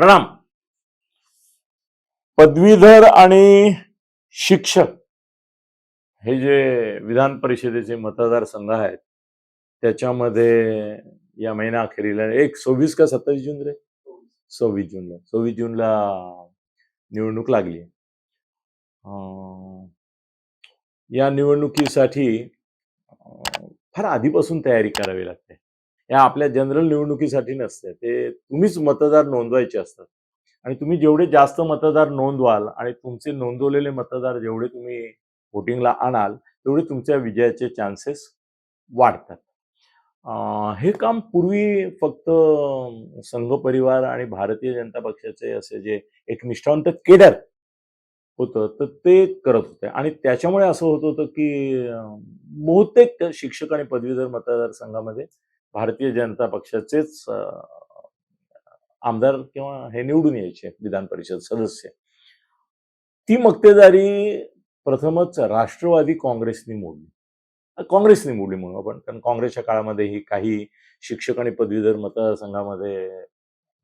प्रणाम. पदवीधर आणि शिक्षक हे जे विधान परिषदेचे मतदारसंघ आहेत त्याच्यामध्ये या महिना अखेरीला एक सव्वीस का सत्तावीस जून रे? सव्वीस जूनला सव्वीस जूनला निवडणूक लागली. या निवडणुकीसाठी फार आधीपासून तयारी करावी लागते. या आपल्या जनरल निवडणुकीसाठी नसते. ते तुम्हीच मतदार नोंदवायचे असतात. आणि तुम्ही जेवढे जास्त मतदार नोंदवाल आणि तुमचे नोंदवलेले मतदार जेवढे तुम्ही वोटिंगला आणाल तेवढे तुमच्या विजयाचे चान्सेस वाढतात. हे काम पूर्वी फक्त संघ परिवार आणि भारतीय जनता पक्षाचे असे जे एक निष्ठावंत केडर होतं तर ते करत होते. आणि त्याच्यामुळे असं होत होतं की बहुतेक शिक्षक आणि पदवीधर मतदारसंघामध्ये भारतीय जनता पक्षाचेच आमदार किंवा हे निवडून यायचे विधान परिषद सदस्य. ती मक्तेदारी प्रथमच राष्ट्रवादी काँग्रेसनी मोडली. काँग्रेसने मोडली म्हणून आपण कारण काँग्रेसच्या काळामध्येही काही शिक्षक आणि पदवीधर मतदारसंघामध्ये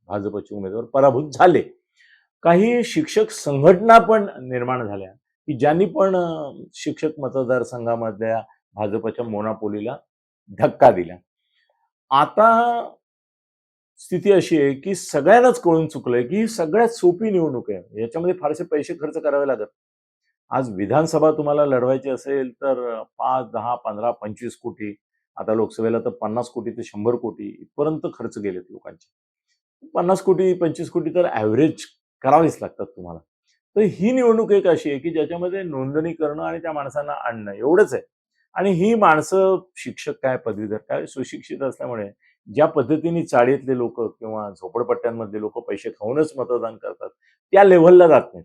भाजपचे उमेदवार पराभूत झाले. काही शिक्षक संघटना पण निर्माण झाल्या की ज्यांनी पण शिक्षक मतदारसंघामधल्या भाजपच्या मोनापोलीला धक्का दिला. आता स्थिती अशी आहे की सगळ्यांनाच कळून चुकलंय की ही सगळ्यात सोपी निवडणूक आहे. याच्यामध्ये फारसे पैसे खर्च करावे लागत आज विधानसभा तुम्हाला लढवायची असेल तर पाच दहा पंधरा पंचवीस कोटी आता लोकसभेला तर पन्नास कोटी ते शंभर कोटी इथपर्यंत खर्च गेलेत लोकांचे. पन्नास कोटी पंचवीस कोटी तर ॲव्हरेज करावेच लागतात तुम्हाला. तर ही निवडणूक एक अशी आहे की ज्याच्यामध्ये नोंदणी करणं आणि त्या माणसांना आणणं एवढंच आहे. आणि ही माणसं शिक्षक काय पदवीधर काय सुशिक्षित असल्यामुळे ज्या पद्धतीने चाळीतले लोक किंवा झोपडपट्ट्यांमधले लोक पैसे खाऊनच मतदान करतात त्या लेव्हलला जात नाहीत.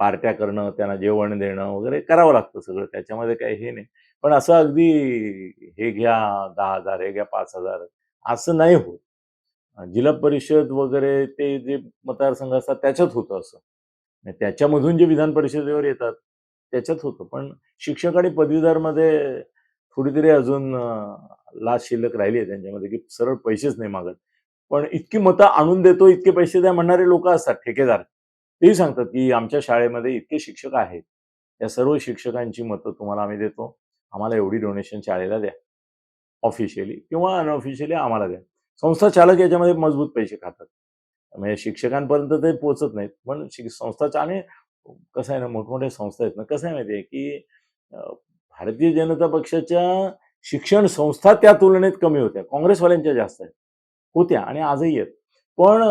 पार्ट्या करणं त्यांना जेवण देणं वगैरे करावं लागतं सगळं त्याच्यामध्ये काही हे नाही. पण असं अगदी हे घ्या दहा हजार हे घ्या पाच हजार असं नाही होत. जिल्हा परिषद वगैरे ते जे मतदारसंघ असतात त्याच्यात होतं असं. त्याच्यामधून जे विधान परिषदेवर येतात त्याच्यात होतं. पण शिक्षक आणि पदवीधरमध्ये थोडी तरी अजून अं, लाच शिल्लक राहिली आहे त्यांच्यामध्ये की सरळ पैसेच नाही मागत. पण इतकी मतं आणून देतो इतके पैसे द्या म्हणणारे लोक असतात ठेकेदार. तेही सांगतात की आमच्या शाळेमध्ये इतके शिक्षक आहेत. या सर्व शिक्षकांची मतं तुम्हाला आम्ही देतो. आम्हाला एवढी डोनेशन शाळेला द्या. ऑफिशियली किंवा अनऑफिशियली आम्हाला द्या. संस्था चालक याच्यामध्ये मजबूत पैसे खातात. म्हणजे शिक्षकांपर्यंत ते पोहोचत नाहीत. पण संस्था आणि कसं आहे ना मोठमोठ्या संस्था आहेत ना कसं आहे माहिती आहे की भारतीय जनता पक्षाच्या शिक्षण संस्था त्या तुलनेत कमी होत्या. काँग्रेसवाल्यांच्या जास्त आहेत. होत्या आणि आजही आहेत. पण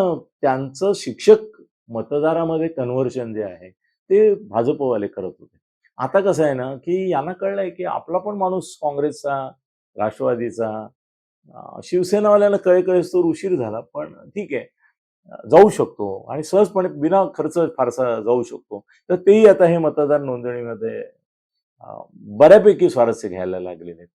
त्यांचं शिक्षक मतदारामध्ये कन्व्हर्शन जे आहे ते भाजपवाले करत होते. आता कसं आहे ना की यांना कळलंय की आपला पण माणूस काँग्रेसचा राष्ट्रवादीचा शिवसेनावाल्याला कळे कळेस्तोवर उशीर झाला पण ठीक आहे. जाऊ शकतो आणि सहजपणे बिना खर्च फारसा जाऊ शकतो. तर तेही आता हे मतदार नोंदणीमध्ये बऱ्यापैकी स्वारस्य घ्यायला लागलेले आहेत.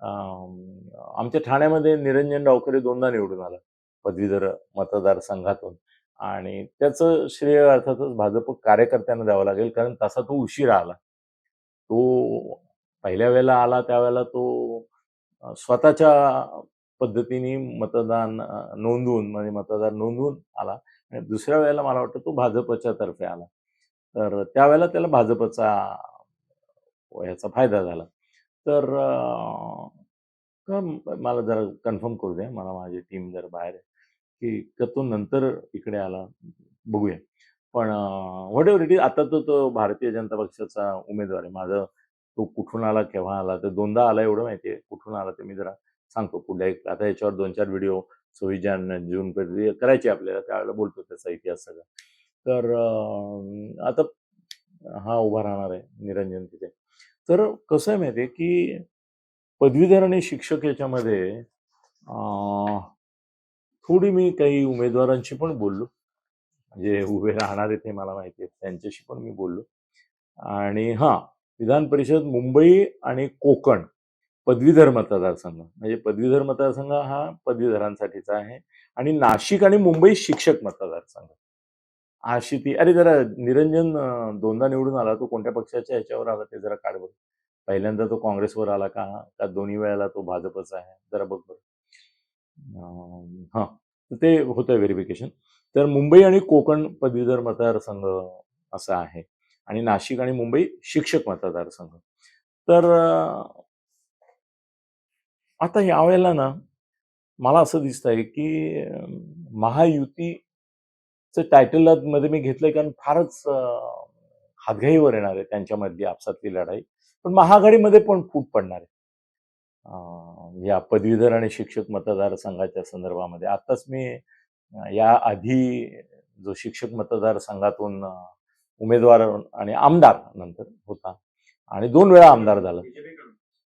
अं, आमच्या ठाण्यामध्ये निरंजन डावकरे दोनदा निवडून आला पदवीधर मतदारसंघातून आणि त्याचं श्रेय अर्थातच भाजप कार्यकर्त्यांना द्यावं लागेल कारण तसा तो उशिरा आला. तो पहिल्या वेळेला आला त्यावेळेला तो स्वतःच्या पद्धतीने मतदान नोंदवून म्हणजे मतदार नोंदवून आला. आणि दुसऱ्या वेळेला मला वाटतं तो भाजपच्या तर्फे आला. तर त्यावेळेला त्याला भाजपचा ह्याचा फायदा झाला. तर मला जरा कन्फर्म करू द्या. मला माझी टीम जर बाहेर आहे. की का तो नंतर इकडे आला बघूया. पण व्हॉट एव्हर इट इज आता तो तो भारतीय जनता पक्षाचा उमेदवार आहे. माझं तो कुठून आला केव्हा आला तर दोनदा आला एवढं माहिती आहे. कुठून आला ते मी जरा सांगतो. पुढल्या एक आता याच्यावर दोन चार व्हिडिओ सव्वीस जान जून पर्यंत करायचे आपल्याला त्यावेळेला बोलतो त्याचा इतिहास सगळा. तर आता हा उभा राहणार आहे निरंजन तिथे. तर कसं आहे माहिती आहे की पदवीधर आणि शिक्षक याच्यामध्ये थोडी मी काही उमेदवारांशी पण बोललो. जे उभे राहणार आहेत हे मला माहिती आहे त्यांच्याशी पण मी बोललो. आणि हां विधान परिषद मुंबई आणि कोकण पदवीधर मतदारसंघ. म्हणजे पदवीधर मतदारसंघ हा पदवीधरांसाठीचा आहे आणि नाशिक आणि मुंबई शिक्षक मतदारसंघ. अशी ती अरे जरा निरंजन दोनदा निवडून आला तो कोणत्या पक्षाच्या ह्याच्यावर आला ते जरा काढ बघ पहिल्यांदा तो काँग्रेसवर आला का? का दोन्ही वेळेला तो भाजपचा आहे? जरा बघ बरं. हा. हां ते होतं व्हेरिफिकेशन. तर मुंबई आणि कोकण पदवीधर मतदारसंघ असा आहे. आणि नाशिक आणि मुंबई शिक्षक मतदारसंघ. तर आता यावेळेला ना मला असं दिसत आहे की महायुतीचं टायटलमध्ये मी घेतलंय कारण फारच हातघाईवर येणार आहे त्यांच्यामधली आपसातली लढाई. पण महाआघाडीमध्ये पण फूट पडणार आहे. या पदवीधर आणि शिक्षक मतदारसंघाच्या संदर्भामध्ये. आताच मी या आधी जो शिक्षक मतदारसंघातून उमेदवार आणि आमदार नंतर होता. आणि दोन वेळा आमदार झाला.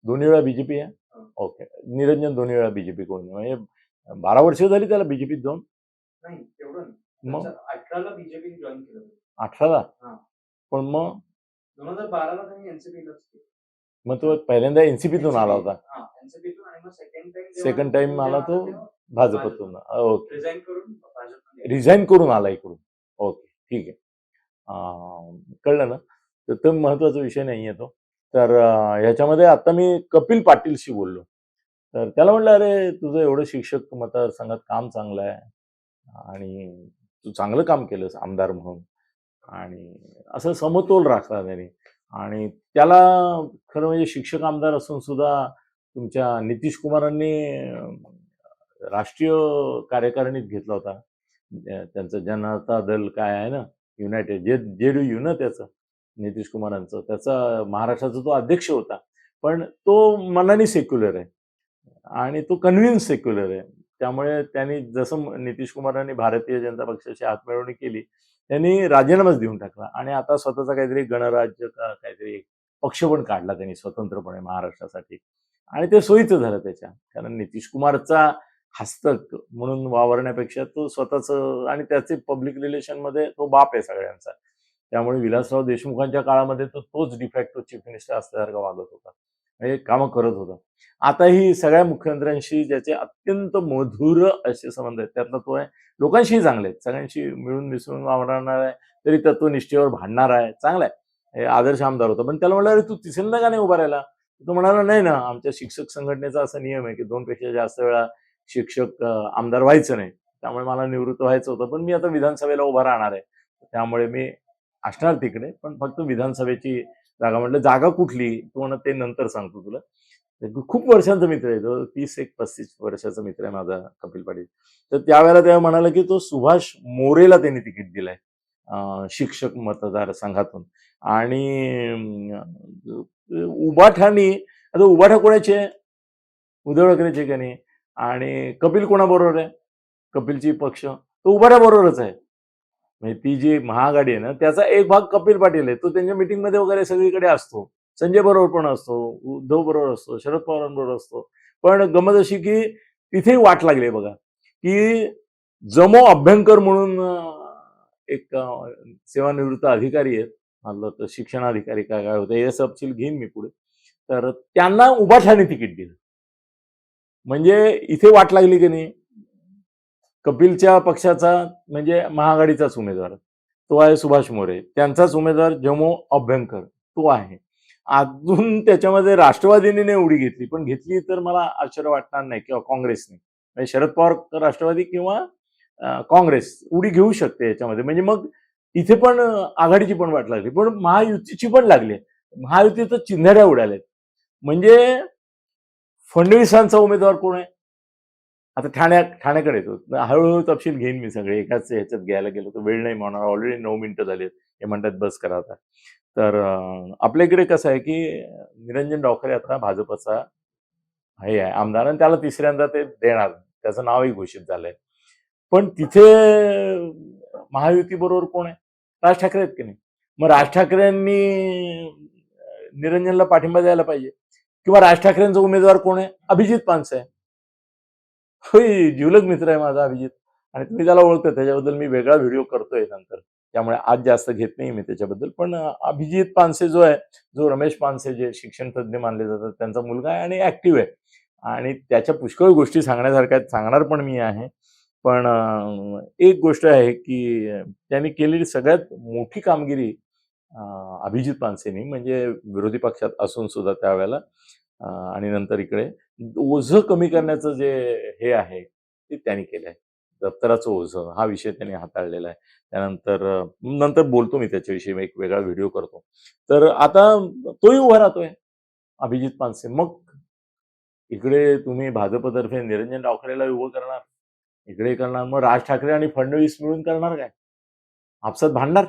दोन्ही वेळा बीजेपी आहे. ओके निरंजन दोन्ही वेळा बीजेपी कडून म्हणजे बारा वर्ष झाली त्याला बीजेपीत जाऊन? नाही तेवढं नाही. मग? अठराला बीजेपी जॉईन केलं. अठराला? हा. पण मग? दोन हजार बाराला त्यांनी मग तो पहिल्यांदा एनसीपीतून आला होता. सेकंड टाइम आला तो भाजपतून. ओके. रिझाईन करून आला इकडून. ओके. ठीक आहे. कळलं ना? तर महत्त्वाचा विषय नाही आहे तो. तर ह्याच्यामध्ये आता मी कपिल पाटीलशी बोललो. तर त्याला म्हटलं अरे तुझं एवढं शिक्षक मतदारसंघात काम चांगलं आहे आणि तू चांगलं काम केलंस आमदार म्हणून आणि असं समतोल राखला त्याने आणि त्याला खरं म्हणजे शिक्षक आमदार असून सुद्धा तुमच्या नितीश कुमारांनी राष्ट्रीय कार्यकारिणीत घेतला होता. त्यांचं जनता दल काय आहे ना युनायटेड जे जे डू यू ना त्याचं. नितीश कुमारांचं. त्याचा महाराष्ट्राचा तो अध्यक्ष होता. पण तो मनाने सेक्युलर आहे. आणि तो कन्व्हिन्स सेक्युलर आहे. त्यामुळे त्यांनी जसं नितीश कुमारांनी भारतीय जनता पक्षाची हातमिळवणी केली त्यांनी राजीनामाच देऊन टाकला. आणि आता स्वतःचा काहीतरी गणराज्य का काहीतरी एक पक्ष पण काढला त्यांनी स्वतंत्रपणे महाराष्ट्रासाठी. आणि ते सोयीचं झालं त्याच्या. कारण नितीश कुमारचा हस्तक म्हणून वावरण्यापेक्षा तो स्वतःच आणि त्याचे पब्लिक रिलेशनमध्ये तो बाप आहे सगळ्यांचा. त्यामुळे विलासराव देशमुखांच्या काळामध्ये तो तोच डिफॅक्टो चीफ मिनिस्टर असल्यासारखा वागत होता. म्हणजे कामं करत होता. आताही सगळ्या मुख्यमंत्र्यांशी ज्याचे अत्यंत मधुर असे संबंध आहेत त्यातला तो आहे. लोकांशीही चांगले आहेत. सगळ्यांशी मिळून मिसळून वावरणार आहे तरी तत्वनिष्ठेवर भांडणार आहे. चांगला आहे. हे आदर्श आमदार होता. पण त्याला म्हणलं अरे तू तिसऱ्यांदा का नाही उभा राहिला? तो म्हणाला नाही ना. आमच्या शिक्षक संघटनेचा असा नियम आहे की दोनपेक्षा जास्त वेळा शिक्षक आमदार व्हायचं नाही. त्यामुळे मला निवृत्त व्हायचं होतं. पण मी आता विधानसभेला उभा राहणार आहे. त्यामुळे मी असणार तिकडे पण फक्त विधानसभेची जागा म्हटलं जागा कुठली? तू म्हणत ते नंतर सांगतो तुला. खूप वर्षांचा मित्र आहे तो तीस एक पस्तीस वर्षाचा मित्र आहे माझा कपिल पाटील. तर त्यावेळेला तेव्हा म्हणाला की तो सुभाष मोरेला त्यांनी तिकीट दिलंय शिक्षक शिक्षक मतदारसंघातून आणि उबाठानी आता उबाठा कोणाची आहे? उद्धव ठाकरेचे का नाही? आणि कपिल कोणाबरोबर आहे? कपिलची पक्ष तो उबाठा बरोबरच आहे. म्हणजे ती जी महाआघाडी आहे ना त्याचा एक भाग कपिल पाटील आहे. तो त्यांच्या मिटिंगमध्ये वगैरे सगळीकडे असतो. संजय बरोबर पण असतो उद्धव बरोबर असतो शरद पवारांबरोबर असतो. पण गमत अशी की तिथेही वाट लागली बघा की जमो अभ्यंकर म्हणून एक सेवानिवृत्त अधिकारी आहेत. म्हटलं तर शिक्षणाधिकारी काय काय होते हे सपशील घेईन मी पुढे. तर त्यांना उभाठाने तिकीट दिलं. म्हणजे इथे वाट लागली की नाही? कपिलच्या पक्षाचा म्हणजे महाआघाडीचाच उमेदवार. तो आहे सुभाष मोरे. त्यांचाच उमेदवार जमो अभ्यंकर. तो आहे. अजून त्याच्यामध्ये राष्ट्रवादीने नाही उडी घेतली. पण घेतली तर मला आश्चर्य वाटणार नाही किंवा काँग्रेसने. म्हणजे शरद पवार राष्ट्रवादी किंवा काँग्रेस उडी घेऊ शकते याच्यामध्ये. म्हणजे मग इथे पण आघाडीची पण वाट लागली. पण महायुतीची पण लागली. महायुतीचं चिन्हड्या उडाल्यात. म्हणजे फडणवीसांचा उमेदवार कोण आहे? आता ठाण्या ठाण्याकडे येतो. हळूहळू तपशील घेईन मी सगळे. एकाच ह्याच्यात घ्यायला गेलो तर वेळ नाही म्हणणार ऑलरेडी नऊ मिनिटं झाली हे म्हणतात बस करा आता. तर आपल्या इकडे कसं आहे की निरंजन डावखरे आता भाजपचा हे आहे आमदार आणि त्याला तिसऱ्यांदा ते देणार. त्याचं नावही घोषित झालंय. पण तिथे महायुती बरोबर कोण आहे? राज ठाकरे आहेत की नाही? मग राज ठाकरेंनी निरंजनला पाठिंबा द्यायला पाहिजे. किंवा राज ठाकरेंचा उमेदवार कोण आहे? अभिजित पानसे आहे. होय जिवलग मित्र आहे माझा अभिजित. आणि तुम्ही त्याला ओळखता त्याच्याबद्दल मी वेगळा व्हिडिओ करतोय नंतर. त्यामुळे आज जास्त घेत नाही मी त्याच्याबद्दल. पण अभिजित पानसे जो आहे जो रमेश पानसे जे शिक्षण तज्ज्ञ मानले जातात त्यांचा मुलगा आहे आणि ऍक्टिव्ह आहे. आणि त्याच्या पुष्कळ गोष्टी सांगण्यासारख्या आहेत सांगणार पण मी आहे. पण एक गोष्ट आहे की त्यांनी केलेली सगळ्यात मोठी कामगिरी अभिजित पानसेनी म्हणजे विरोधी पक्षात असून सुद्धा त्यावेळेला आणि नंतर इकडे ओझं कमी करण्याचं जे हे आहे ते त्यांनी केलं आहे. दप्तराचं ओझं हा विषय त्यांनी हाताळलेला आहे. त्यानंतर नंतर बोलतो मी त्याच्याविषयी मी एक वेगळा व्हिडिओ करतो. तर आता तोही उभा राहतोय अभिजित पानसे. मग इकडे तुम्ही भाजपतर्फे निरंजन डावखरेला उभं करणार. इकडे करणार. मग राज ठाकरे आणि फडणवीस मिळून करणार काय? आपसात भांडणार?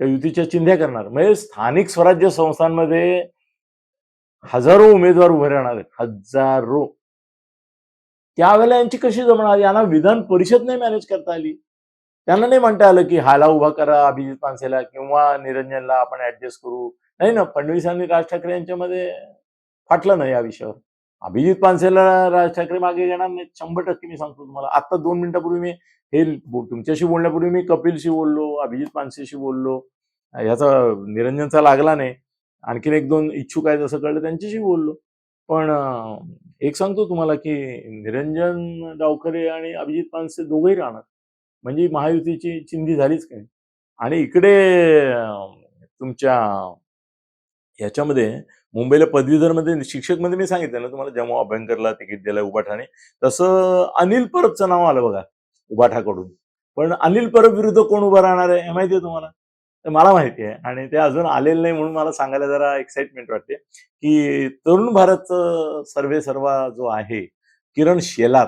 का युतीच्या चिंध्या करणार? म्हणजे स्थानिक स्वराज्य संस्थांमध्ये हजारो उमेदवार उभे राहणार आहेत. हजारो. त्यावेळेला यांची कशी जमणार यांना विधान परिषद नाही मॅनेज करता आली. त्यांना नाही म्हणता आलं की हाला उभा करा अभिजित पानसेला किंवा निरंजनला आपण ऍडजस्ट करू. नाही ना फडणवीस आणि राज ठाकरे यांच्यामध्ये फाटलं ना या विषयावर. अभिजित पानसेला राज ठाकरे मागे घेणार नाही शंभर टक्के मी सांगतो तुम्हाला. आता दोन मिनिटापूर्वी मी हे तुमच्याशी बोलण्यापूर्वी मी कपिलशी बोललो अभिजित पानसेशी बोललो. याचा निरंजनचा लागला नाही. आणखीन एक दोन इच्छुक आहेत असं कळलं त्यांच्याशी बोललो. पण एक सांगतो तुम्हाला की निरंजन डावकरे आणि अभिजित पानसे दोघंही राहणार. म्हणजे महायुतीची चिंधी झालीच काय आणि इकडे तुमच्या ह्याच्यामध्ये मुंबईला पदवीधरमध्ये शिक्षकमध्ये मी सांगितलं ना तुम्हाला जेव्हा अभ्यंकरला तिकीट दिलं उबाठाने तसं अनिल परबचं नाव आलं बघा उबाठाकडून. पण अनिल परब विरुद्ध कोण उभं राहणार आहे हे माहिती आहे तुम्हाला? तर मला माहिती आहे आणि ते अजून आलेलं नाही म्हणून मला सांगायला जरा एक्साइटमेंट वाटते. की तरुण भारतचं सर्वे सर्वा जो आहे किरण शेलार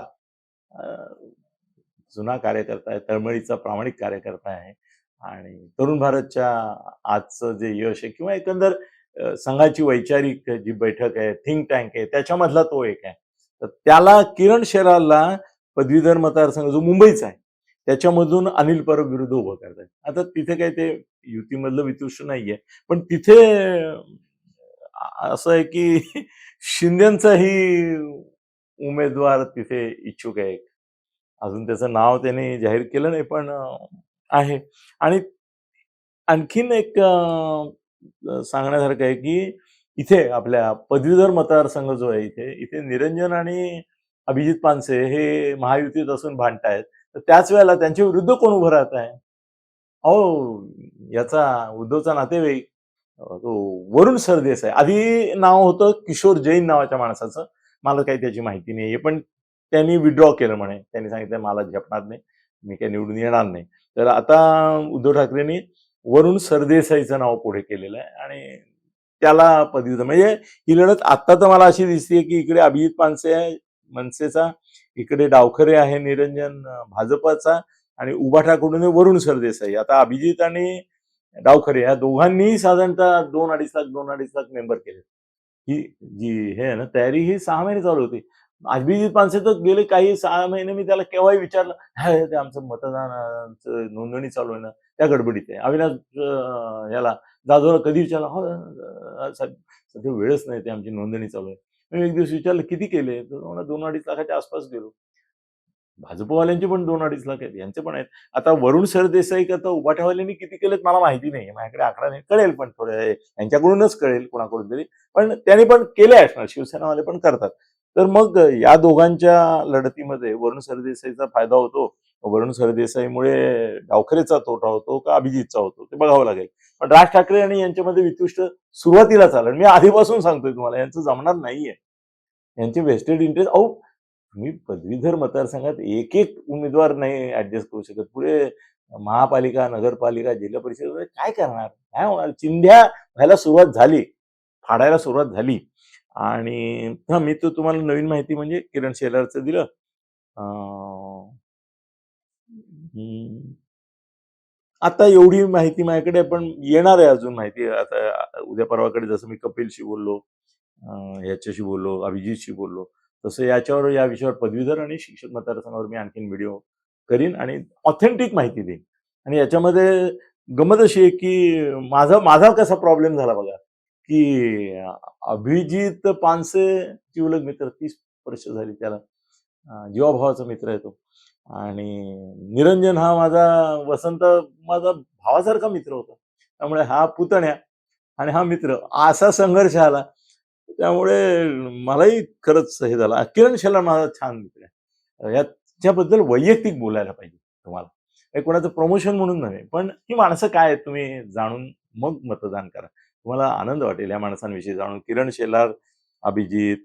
जुना कार्यकर्ता आहे तळमळीचा प्रामाणिक कार्यकर्ता आहे आणि तरुण भारतच्या आजचं जे यश आहे किंवा एकंदर संघाची वैचारिक जी बैठक आहे थिंक टँक आहे त्याच्यामधला तो एक आहे. तर त्याला किरण शेलारला पदवीधर मतदारसंघ जो मुंबईचा आहे त्याच्यामधून अनिल परब विरुद्ध उभं करतायत. आता तिथे काही ते युतीमधलं वितुष्ट नाहीये पण तिथे असं आहे की शिंदेचाही उमेदवार तिथे इच्छुक आहे. अजून त्याचं नाव त्यांनी जाहीर केलं नाही पण आहे. आणि आणखीन एक सांगण्यासारखं आहे की इथे आपल्या पदवीधर मतदारसंघ जो आहे इथे इथे निरंजन आणि अभिजित पानसे हे महायुतीत असून भांडतायत. तर त्याच वेळेला त्यांच्या विरुद्ध कोण उभं राहत आहे? अहो याचा उद्धवचा नातेवाईक तो वरुण सरदेसाई. आधी नाव होतं किशोर जैन नावाच्या माणसाचं. मला काही त्याची माहिती नाही पण त्यांनी विड्रॉ केलं म्हणे. त्यांनी सांगितलं मला झेपणार नाही. मी काही निवडून येणार नाही. तर आता उद्धव ठाकरेंनी वरुण सरदेसाईचं नाव पुढे केलेलं आहे आणि त्याला पदवीचं म्हणजे ही लढत आत्ता तर मला अशी दिसते की इकडे अभिजित पानसे आहे मनसेचा इकडे डावखरे आहे निरंजन भाजपाचा आणि उभाठाकडून आहे वरुण सरदेसाई. आता अभिजित आणि डावखरे या दोघांनीही साधारणतः दोन अडीच लाख दोन अडीच लाख मेंबर केले. ही जी हे ना तयारी ही सहा महिने चालू होती. अभिजित पानसे तर गेले काही सहा महिने मी त्याला केव्हाही विचारलं ते आमचं मतदानाचं नोंदणी चालू आहे ना त्या गडबडीत आहे. अविनाश याला जाधवला कधी विचारला हो सध्या वेळच नाही ते आमची नोंदणी चालू आहे. मी एक दिवस विचारलं किती केले? तर म्हणा दोन अडीच लाखाच्या आसपास गेलो. भाजपवाल्यांचे पण दोन अडीच लाख आहेत यांचे पण आहेत. आता वरुण सरदेसाई करता उभाठ्यावाल्यांनी किती केलेत मला माहिती नाही. माझ्याकडे आकडा नाही कळेल पण थोडं यांच्याकडूनच कळेल कोणाकडून तरी. पण त्यांनी पण केले असणार शिवसेनावाले पण करतात. तर मग या दोघांच्या लढतीमध्ये वरुण सरदेसाईचा फायदा होतो. वरुण सरदेसाईमुळे डावखरेचा तोटा होतो का अभिजितचा होतो ते बघावं लागेल. पण राज ठाकरे आणि यांच्यामध्ये वितुष्ट सुरुवातीला चालेल. मी आधीपासून सांगतोय तुम्हाला यांचं जमणार नाहीये. यांचे वेस्टेड इंटरेस्ट अहो तुम्ही पदवीधर मतदारसंघात एक एक उमेदवार नाही ऍडजस्ट करू शकत. पुढे महापालिका नगरपालिका जिल्हा परिषद काय करणार? काय होणार? चिंध्या व्हायला सुरुवात झाली फाडायला सुरुवात झाली. आणि हा मी तो तुम्हाला नवीन माहिती म्हणजे किरण शेलारचं दिलं. हम्म. आता एवढी माहिती माझ्याकडे पण येणार आहे अजून माहिती. आता उद्या परवाकडे जसं मी कपिलशी बोललो याच्याशी बोललो अभिजितशी बोललो तसं याच्यावर या विषयावर पदवीधर आणि शिक्षक मतदारसंघावर मी आणखीन व्हिडिओ करीन आणि ऑथेंटिक माहिती देईन. आणि याच्यामध्ये गमत अशी आहे की माझा माझा कसा प्रॉब्लेम झाला बघा की अभिजित पानसे जिवलग मित्र तीस वर्ष झाली त्याला जीवाभावाचा मित्र आहे तो. आणि निरंजन हा माझा वसंत माझा भावासारखा मित्र होता. त्यामुळे हा पुतण्या आणि हा मित्र असा संघर्ष आला. त्यामुळे मलाही खरंच हे झालं. किरण शेलार माझा छान मित्र आहे. याच्याबद्दल वैयक्तिक बोलायला पाहिजे तुम्हाला. कोणाचं प्रमोशन म्हणून नव्हे पण ही माणसं काय आहेत तुम्ही जाणून मग मतदान करा. तुम्हाला आनंद वाटेल या माणसांविषयी जाणून. किरण शेलार अभिजित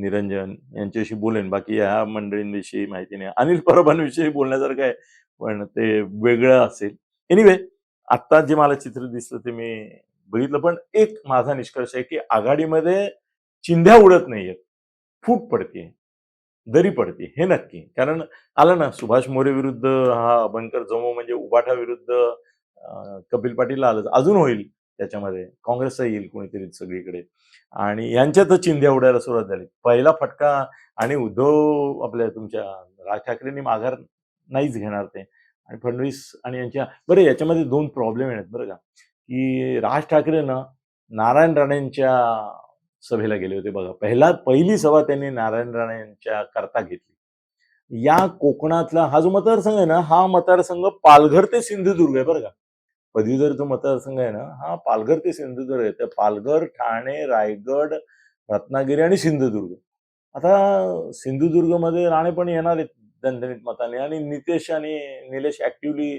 निरंजन यांच्याशी बोलेन. बाकी ह्या मंडळींविषयी माहिती नाही. अनिल परबांविषयी बोलण्यासारखं आहे पण ते वेगळं असेल. एनिवे आत्ता जे मला चित्र दिसलं ते मी बघितलं पण एक माझा निष्कर्ष आहे की आघाडीमध्ये चिंध्या उडत नाहीयेत. फूट पडते दरी पडते हे नक्की. कारण आलं ना सुभाष मोरे विरुद्ध हा बनकर जमो म्हणजे उबाठा विरुद्ध कपिल पाटील आलं. अजून होईल. त्याच्यामध्ये. काँग्रेसचा येईल कोणीतरी सगळीकडे. आणि यांच्यातच चिंध्या उडायला सुरुवात झाली. पहिला फटका आणि उद्धव आपल्या तुमच्या राज ठाकरेंनी माघार नाहीच घेणार ते. आणि फडणवीस आणि यांच्या बरं याच्यामध्ये दोन प्रॉब्लेम आहेत बरं का. की राज ठाकरे ना नारायण राणेंच्या सभेला गेले होते बघा. पहिला पहिली सभा त्यांनी नारायण राणेंच्या करता घेतली. या कोकणातला हा जो मतदारसंघ आहे ना हा मतदारसंघ पालघर ते सिंधुदुर्ग आहे बरं का. पदवीधर जो मतदारसंघ आहे ना हा पालघर ते सिंधुदुर्ग आहे. त्या पालघर ठाणे रायगड रत्नागिरी आणि सिंधुदुर्ग. आता सिंधुदुर्गमध्ये राणे पण येणार आहेत दणदणीत मताने आणि नितेश आणि निलेश ऍक्टिव्हली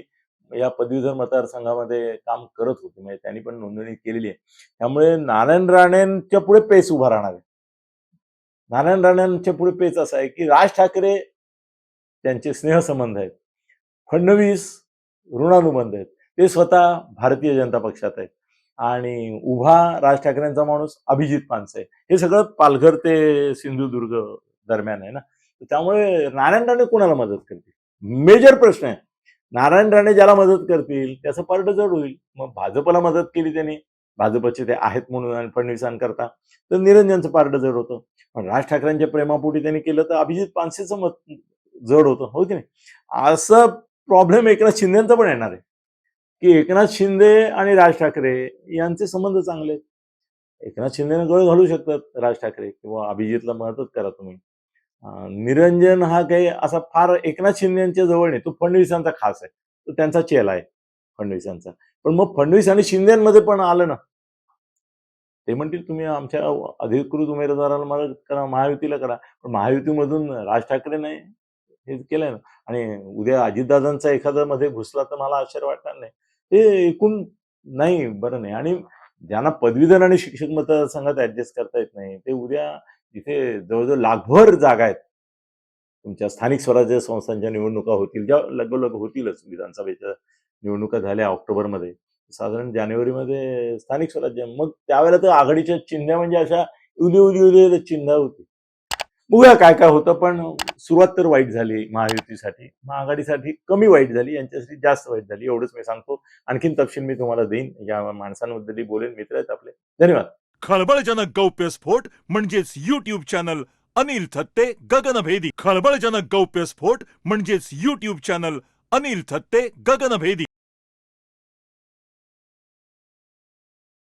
या पदवीधर मतदारसंघामध्ये काम करत होते. म्हणजे त्यांनी पण नोंदणी केलेली आहे. त्यामुळे नारायण राणेंच्या पुढे पेच उभा राहणार आहे. नारायण राणेंच्या पुढे पेच असा आहे की राज ठाकरे त्यांचे स्नेहसंबंध आहेत. फडणवीस ऋणानुबंध आहेत. ते स्वतः भारतीय जनता पक्षात आहेत. आणि उभा राज ठाकरेंचा माणूस अभिजित पानसे. आहे हे सगळं पालघर ते सिंधुदुर्ग दरम्यान आहे ना? त्यामुळे नारायण राणे कोणाला मदत करतील? मेजर प्रश्न आहे. नारायण राणे ज्याला मदत करतील त्याचं पार्ट जड होईल. मग भाजपला मदत केली त्यांनी. भाजपचे ते आहेत म्हणून आणि फडणवीसांकरता. तर निरंजनचं पार्ट जड होतं. पण राज ठाकरेंच्या प्रेमापोटी त्यांनी केलं तर अभिजित पानसेचं मत जड होतं. हो की नाही? असं प्रॉब्लेम एकनाथ शिंदेचा पण येणार आहे. की एकनाथ शिंदे आणि राज ठाकरे यांचे संबंध चांगले आहेत. एकनाथ शिंदेनं गळ घालू शकतात राज ठाकरे किंवा अभिजितला मदत करा तुम्ही. निरंजन हा काही असा फार एकनाथ शिंदेच्या जवळ नाही तो फडणवीसांचा खास आहे. तो त्यांचा चेला आहे फडणवीसांचा. पण मग फडणवीस आणि शिंदेमध्ये पण आलं ना. ते म्हणतील तुम्ही आमच्या अधिकृत उमेदवाराला मदत करा महायुतीला करा. पण महायुतीमधून राज ठाकरे नाही हे केलंय ना. आणि उद्या अजितदादांचा एखादा मध्ये घुसला तर मला आश्चर्य वाटणार नाही. ते एकूण नाही बरं नाही. आणि ज्यांना पदवीधर आणि शिक्षक मतदारसंघात ऍडजस्ट करता येत नाही ते उद्या इथे जवळजवळ लाखभर जागा आहेत तुमच्या स्थानिक स्वराज्य संस्थांच्या निवडणुका होतील ज्या लगोलग होतीलच विधानसभेच्या निवडणुका झाल्या ऑक्टोबरमध्ये साधारण जानेवारीमध्ये स्थानिक स्वराज्य. मग त्यावेळेला तर आघाडीच्या चिन्ह म्हणजे अशा उली उली उली चिन्ह होती. बघूया काय काय होतं पण सुरुवात तर वाईट झाली महायुतीसाठी. महाआघाडीसाठी कमी वाईट झाली यांच्यासाठी जास्त वाईट झाली एवढंच मी सांगतो. आणखीन तपशील मी तुम्हाला देईन. या माणसांबद्दल बोलेन मित्र आहेत आपले. धन्यवाद. खळबळजनक गौप्यस्फोट म्हणजेच युट्यूब चॅनल अनिल थत्ते गगनभेदी. खळबळजनक गौप्यस्फोट म्हणजेच युट्यूब चॅनल अनिल थत्ते गगनभेदी.